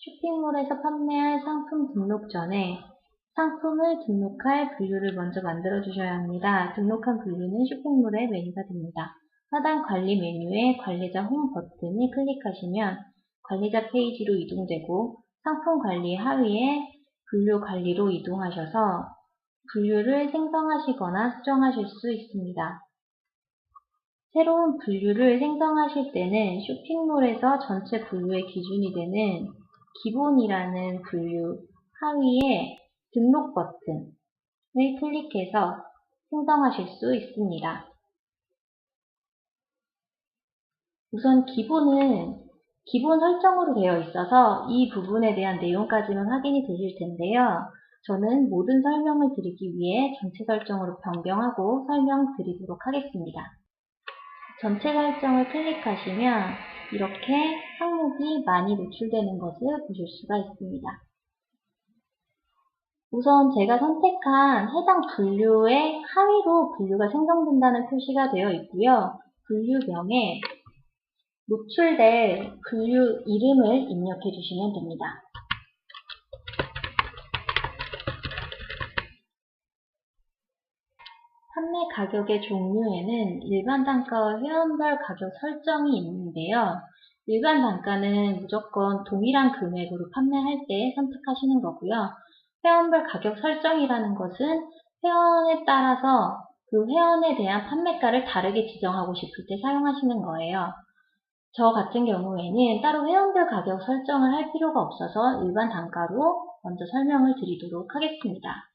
쇼핑몰에서 판매할 상품 등록 전에 상품을 등록할 분류를 먼저 만들어 주셔야 합니다. 등록한 분류는 쇼핑몰의 메뉴가 됩니다. 하단 관리 메뉴에 관리자 홈 버튼을 클릭하시면 관리자 페이지로 이동되고 상품 관리 하위에 분류 관리로 이동하셔서 분류를 생성하시거나 수정하실 수 있습니다. 새로운 분류를 생성하실 때는 쇼핑몰에서 전체 분류의 기준이 되는 기본이라는 분류 하위에 등록 버튼을 클릭해서 생성하실 수 있습니다. 우선 기본은 기본 설정으로 되어 있어서 이 부분에 대한 내용까지만 확인이 되실 텐데요. 저는 모든 설명을 드리기 위해 전체 설정으로 변경하고 설명드리도록 하겠습니다. 전체 설정을 클릭하시면 이렇게 항목이 많이 노출되는 것을 보실 수가 있습니다. 우선 제가 선택한 해당 분류의 하위로 분류가 생성된다는 표시가 되어 있고요. 분류명에 노출될 분류 이름을 입력해 주시면 됩니다. 판매 가격의 종류에는 일반 단가와 회원별 가격 설정이 있는데요. 일반 단가는 무조건 동일한 금액으로 판매할 때 선택하시는 거고요. 회원별 가격 설정이라는 것은 회원에 따라서 그 회원에 대한 판매가를 다르게 지정하고 싶을 때 사용하시는 거예요. 저 같은 경우에는 따로 회원별 가격 설정을 할 필요가 없어서 일반 단가로 먼저 설명을 드리도록 하겠습니다.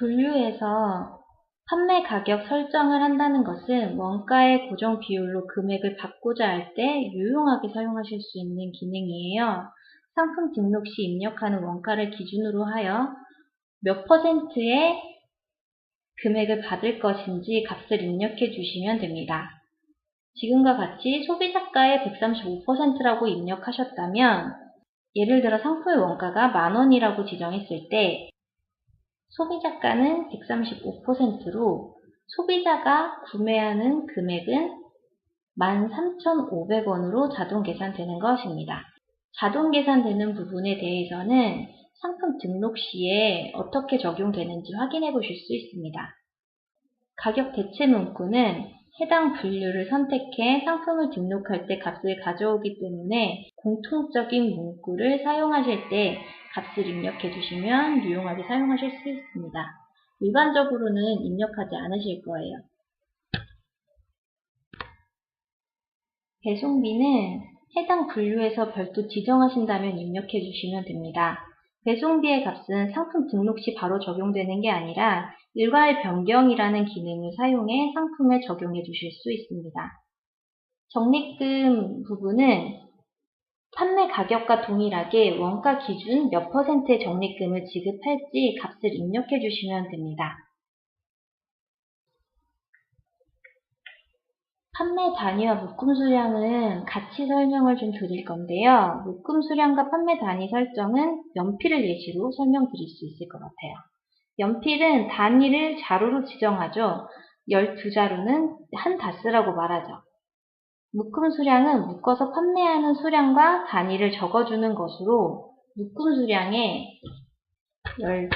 분류에서 판매 가격 설정을 한다는 것은 원가의 고정 비율로 금액을 받고자 할 때 유용하게 사용하실 수 있는 기능이에요. 상품 등록 시 입력하는 원가를 기준으로 하여 몇 퍼센트의 금액을 받을 것인지 값을 입력해 주시면 됩니다. 지금과 같이 소비자가의 135%라고 입력하셨다면 예를 들어 상품의 원가가 만원이라고 지정했을 때 소비자가는 135%로 소비자가 구매하는 금액은 13,500원으로 자동 계산되는 것입니다. 자동 계산되는 부분에 대해서는 상품 등록 시에 어떻게 적용되는지 확인해 보실 수 있습니다. 가격 대체 문구는 해당 분류를 선택해 상품을 등록할 때 값을 가져오기 때문에 공통적인 문구를 사용하실 때 값을 입력해 주시면 유용하게 사용하실 수 있습니다. 일반적으로는 입력하지 않으실 거예요. 배송비는 해당 분류에서 별도 지정하신다면 입력해 주시면 됩니다. 배송비의 값은 상품 등록 시 바로 적용되는 게 아니라 일괄 변경이라는 기능을 사용해 상품에 적용해 주실 수 있습니다. 적립금 부분은 판매 가격과 동일하게 원가 기준 몇 퍼센트의 적립금을 지급할지 값을 입력해 주시면 됩니다. 판매 단위와 묶음 수량은 같이 설명을 좀 드릴 건데요. 묶음 수량과 판매 단위 설정은 연필을 예시로 설명드릴 수 있을 것 같아요. 연필은 단위를 자루로 지정하죠. 12자루는 한 다스라고 말하죠. 묶음 수량은 묶어서 판매하는 수량과 단위를 적어주는 것으로 묶음 수량에 12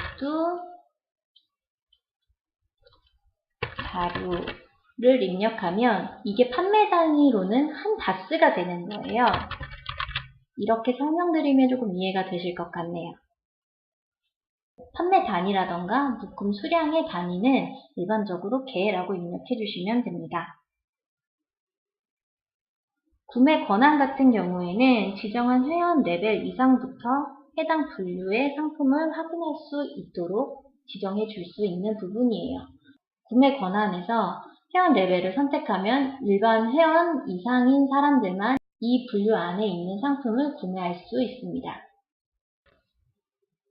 자루 를 입력하면 이게 판매 단위로는 한 다스가 되는 거예요. 이렇게 설명드리면 조금 이해가 되실 것 같네요. 판매 단위라던가 묶음 수량의 단위는 일반적으로 개라고 입력해 주시면 됩니다. 구매 권한 같은 경우에는 지정한 회원 레벨 이상부터 해당 분류의 상품을 확인할 수 있도록 지정해 줄 수 있는 부분이에요. 구매 권한에서 회원 레벨을 선택하면 일반 회원 이상인 사람들만 이 분류 안에 있는 상품을 구매할 수 있습니다.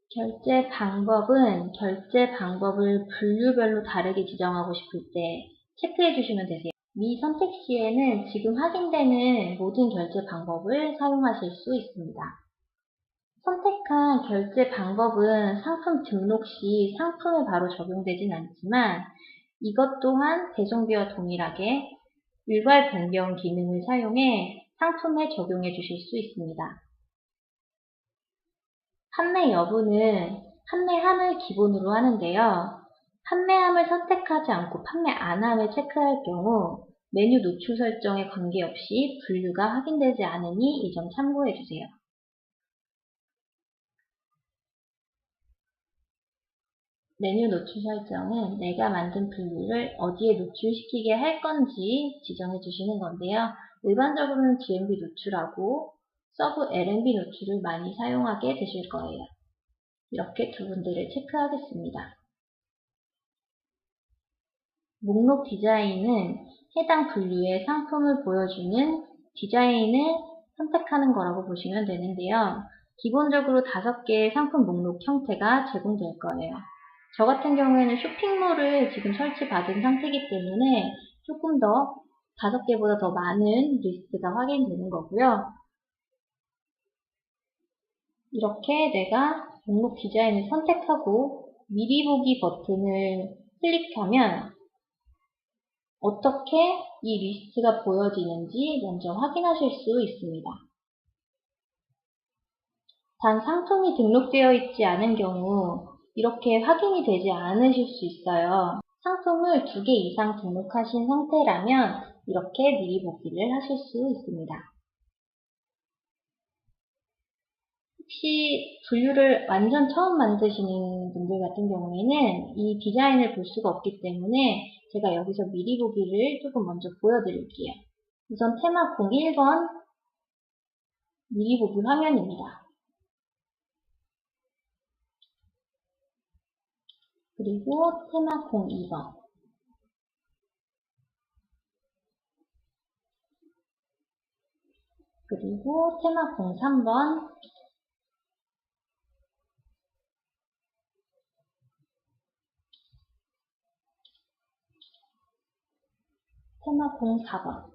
결제 방법은 결제 방법을 분류별로 다르게 지정하고 싶을 때 체크해 주시면 되세요. 미 선택 시에는 지금 확인되는 모든 결제 방법을 사용하실 수 있습니다. 선택한 결제 방법은 상품 등록 시 상품에 바로 적용되진 않지만 이것 또한 배송비와 동일하게 일괄 변경 기능을 사용해 상품에 적용해 주실 수 있습니다. 판매 여부는 판매함을 기본으로 하는데요. 판매함을 선택하지 않고 판매 안함을 체크할 경우 메뉴 노출 설정에 관계없이 분류가 확인되지 않으니 이 점 참고해 주세요. 메뉴 노출 설정은 내가 만든 분류를 어디에 노출시키게 할 건지 지정해 주시는 건데요. 일반적으로는 GMB 노출하고 서브 LNB 노출을 많이 사용하게 되실 거예요. 이렇게 두 군데를 체크하겠습니다. 목록 디자인은 해당 분류의 상품을 보여주는 디자인을 선택하는 거라고 보시면 되는데요. 기본적으로 다섯 개의 상품 목록 형태가 제공될 거예요. 저 같은 경우에는 쇼핑몰을 지금 설치받은 상태이기 때문에 조금 더 다섯 개보다 더 많은 리스트가 확인되는 거고요. 이렇게 내가 목록 디자인을 선택하고 미리 보기 버튼을 클릭하면 어떻게 이 리스트가 보여지는지 먼저 확인하실 수 있습니다. 단 상품이 등록되어 있지 않은 경우 이렇게 확인이 되지 않으실 수 있어요. 상품을 두 개 이상 등록하신 상태라면 이렇게 미리 보기를 하실 수 있습니다. 혹시 분류를 완전 처음 만드시는 분들 같은 경우에는 이 디자인을 볼 수가 없기 때문에 제가 여기서 미리 보기를 조금 먼저 보여드릴게요. 우선 테마 01번 미리 보기 화면입니다. 그리고 테마 02번. 그리고 테마 03번. 테마 04번.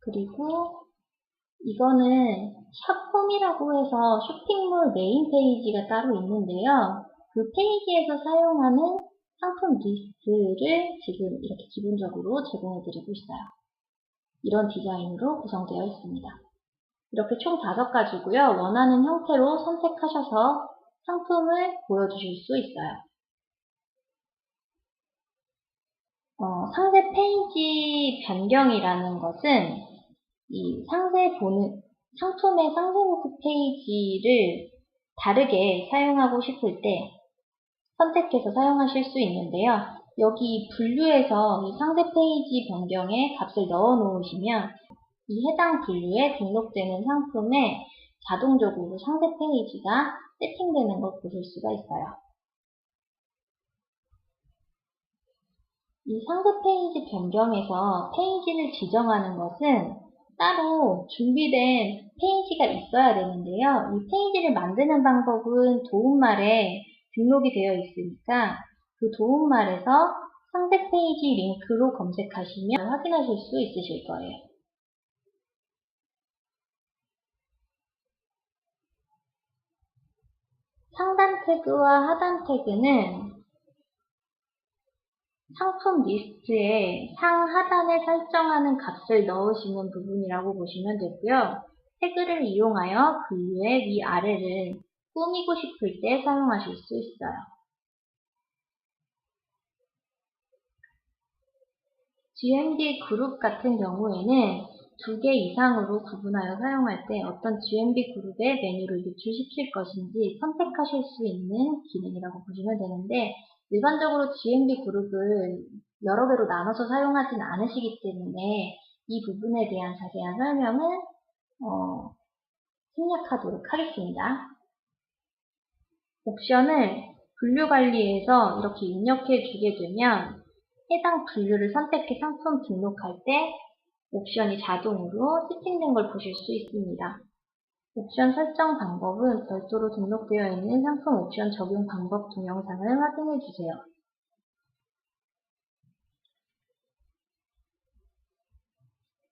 그리고 이거는 샵홈이라고 해서 쇼핑몰 메인 페이지가 따로 있는데요. 그 페이지에서 사용하는 상품 리스트를 지금 이렇게 기본적으로 제공해 드리고 있어요. 이런 디자인으로 구성되어 있습니다. 이렇게 총 다섯 가지고요. 원하는 형태로 선택하셔서 상품을 보여주실 수 있어요. 어, 상세 페이지 변경이라는 것은 이 상세 보는 상품의 상세 모습 페이지를 다르게 사용하고 싶을 때 선택해서 사용하실 수 있는데요. 여기 분류에서 이 상세 페이지 변경에 값을 넣어 놓으시면 이 해당 분류에 등록되는 상품에 자동적으로 상세 페이지가 세팅되는 걸 보실 수가 있어요. 이 상세 페이지 변경에서 페이지를 지정하는 것은 따로 준비된 페이지가 있어야 되는데요. 이 페이지를 만드는 방법은 도움말에 등록이 되어 있으니까 그 도움말에서 상세 페이지 링크로 검색하시면 확인하실 수 있으실 거예요. 상단 태그와 하단 태그는 상품 리스트에 상 하단에 설정하는 값을 넣으시는 부분이라고 보시면 되고요. 태그를 이용하여 분류의 위아래를 꾸미고 싶을 때 사용하실 수 있어요. GMB 그룹 같은 경우에는 두 개 이상으로 구분하여 사용할 때 어떤 GMB 그룹의 메뉴를 유출시킬 것인지 선택하실 수 있는 기능이라고 보시면 되는데 일반적으로 GMB 그룹을 여러 개로 나눠서 사용하진 않으시기 때문에 이 부분에 대한 자세한 설명은 어, 생략하도록 하겠습니다. 옵션을 분류 관리에서 이렇게 입력해 주게 되면 해당 분류를 선택해 상품 등록할 때 옵션이 자동으로 세팅된 걸 보실 수 있습니다. 옵션 설정 방법은 별도로 등록되어 있는 상품 옵션 적용 방법 동영상을 확인해 주세요.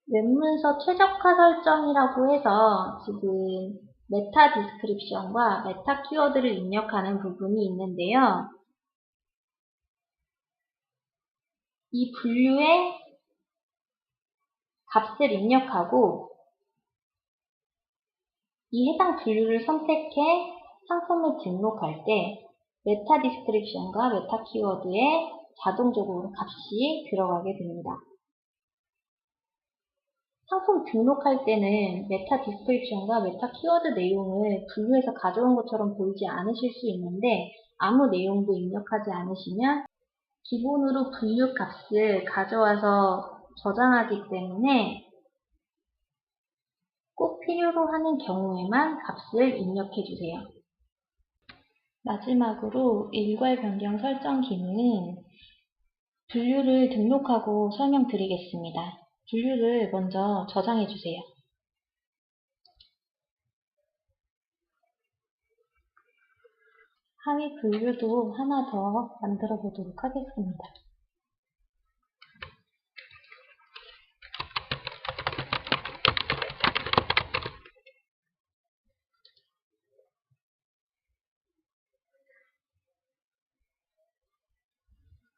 웹문서 최적화 설정이라고 해서 지금 메타 디스크립션과 메타 키워드를 입력하는 부분이 있는데요. 이 분류의 값을 입력하고 이 해당 분류를 선택해 상품을 등록할 때 메타 디스크립션과 메타 키워드에 자동적으로 값이 들어가게 됩니다. 상품 등록할 때는 메타 디스크립션과 메타 키워드 내용을 분류해서 가져온 것처럼 보이지 않으실 수 있는데 아무 내용도 입력하지 않으시면 기본으로 분류 값을 가져와서 저장하기 때문에 꼭 필요로 하는 경우에만 값을 입력해 주세요. 마지막으로 일괄 변경 설정 기능은 분류를 등록하고 설명드리겠습니다. 분류를 먼저 저장해 주세요. 하위 분류도 하나 더 만들어 보도록 하겠습니다.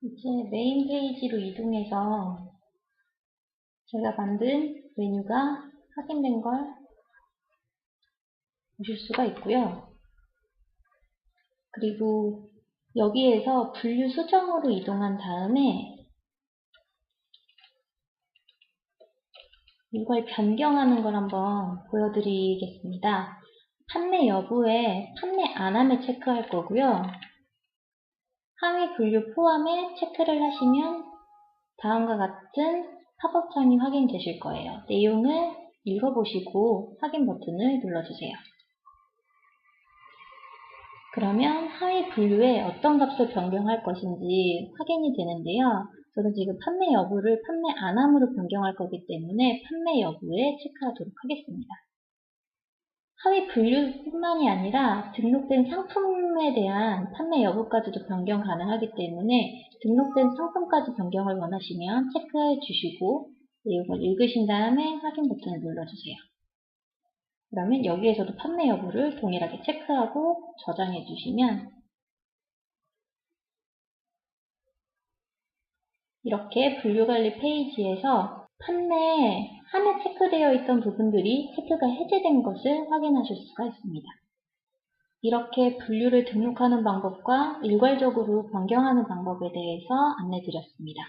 이제 메인 페이지로 이동해서 제가 만든 메뉴가 확인된 걸 보실 수가 있고요. 그리고 여기에서 분류 수정으로 이동한 다음에 이걸 변경하는 걸 한번 보여드리겠습니다. 판매 여부에 판매 안 하면 체크할 거고요. 하위 분류 포함에 체크를 하시면 다음과 같은 팝업창이 확인되실 거예요. 내용을 읽어보시고 확인 버튼을 눌러주세요. 그러면 하위 분류에 어떤 값을 변경할 것인지 확인이 되는데요. 저는 지금 판매 여부를 판매 안 함으로 변경할 거기 때문에 판매 여부에 체크하도록 하겠습니다. 하위 분류뿐만이 아니라 등록된 상품에 대한 판매 여부까지도 변경 가능하기 때문에 등록된 상품까지 변경을 원하시면 체크해 주시고 내용을 읽으신 다음에 확인 버튼을 눌러주세요. 그러면 여기에서도 판매 여부를 동일하게 체크하고 저장해 주시면 이렇게 분류관리 페이지에서 판매 함에 체크되어 있던 부분들이 체크가 해제된 것을 확인하실 수가 있습니다. 이렇게 분류를 등록하는 방법과 일괄적으로 변경하는 방법에 대해서 안내 드렸습니다.